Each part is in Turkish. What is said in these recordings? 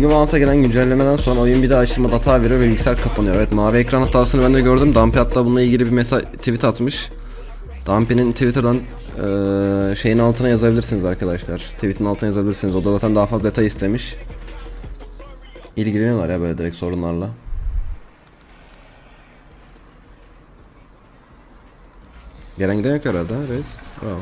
Bugün Valorant'a gelen güncellemeden sonra oyun bir daha açılmadı hata veriyor ve bilgisayar kapanıyor. Evet mavi ekran hatasını ben de gördüm. Dampi hatta bununla ilgili bir mesaj tweet atmış. Dampi'nin Twitter'dan eee, şeyin altına yazabilirsiniz arkadaşlar. Tweet'in altına yazabilirsiniz. O da zaten daha fazla detay istemiş. İlgileniyorlar ya böyle direkt sorunlarla. Gelen giden yok herhalde ha reis. Bravo.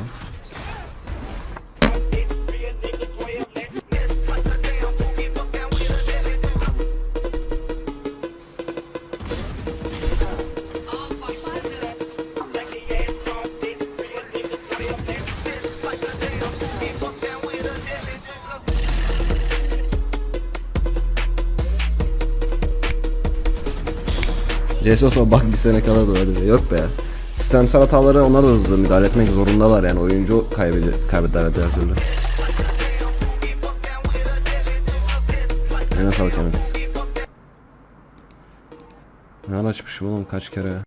CSOS'a bak bir sene kala da öyle. Yok be. Sistemsel hataları onlar da hızlı müdahale etmek zorundalar yani oyuncu kaybeder, kaybeder her türlü. Enes. Ne açmışım oğlum kaç kere.